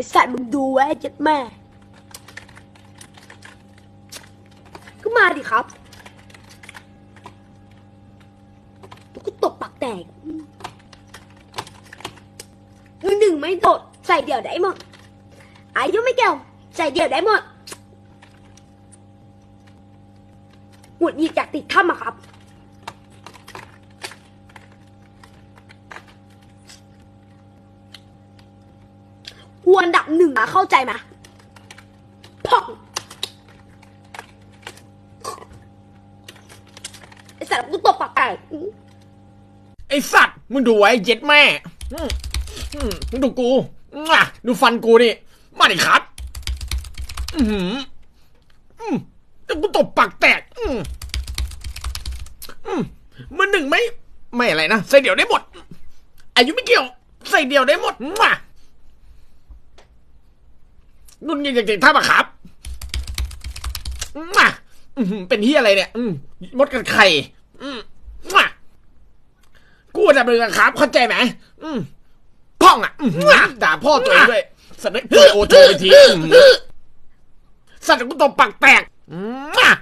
อ้สัตว์มึงดูไว้เจ็ดแม่ก็มาดิครับกูก็ตบปากแตกหนึ่งหนึ่งไม่โดดใส่เดี่ยวได้หมดอายุไม่เกี่ยวใส่เดี่ยวได้หมดหงุดหงิดจากติดถ้ำอะครับ กูอันดับหนึ่งอะเข้าใจไหมพ่องไอสัตว์กูตบปากไก่ไอสัตว์มึงดูไว้เย็ดแม่อืมอืมมึงดูกูอะดูฟันกูนี่ มาดิครับ อือหืออืมแล้วกูตบปากแตก อืมอืมมันหนึ่งไหมไม่อะไรนะ ใส่เดี่ยวได้หมด อายุไม่เกี่ยว ใส่เดี่ยวได้หมดมา นุ่นยิงจากเด็กท่าปะครับมาอื้อหือเป็นที่อะไรเนี่ยอืมมดกันไข่อืมมากูจะเป็นครับเข้าใจไหมอืมพ่องอะอื้อหือด่าพ่อตัวเองด้วยสัตว์ได้โอโทไปทีอื้อหือสัตว์กูตบปากแตกอืม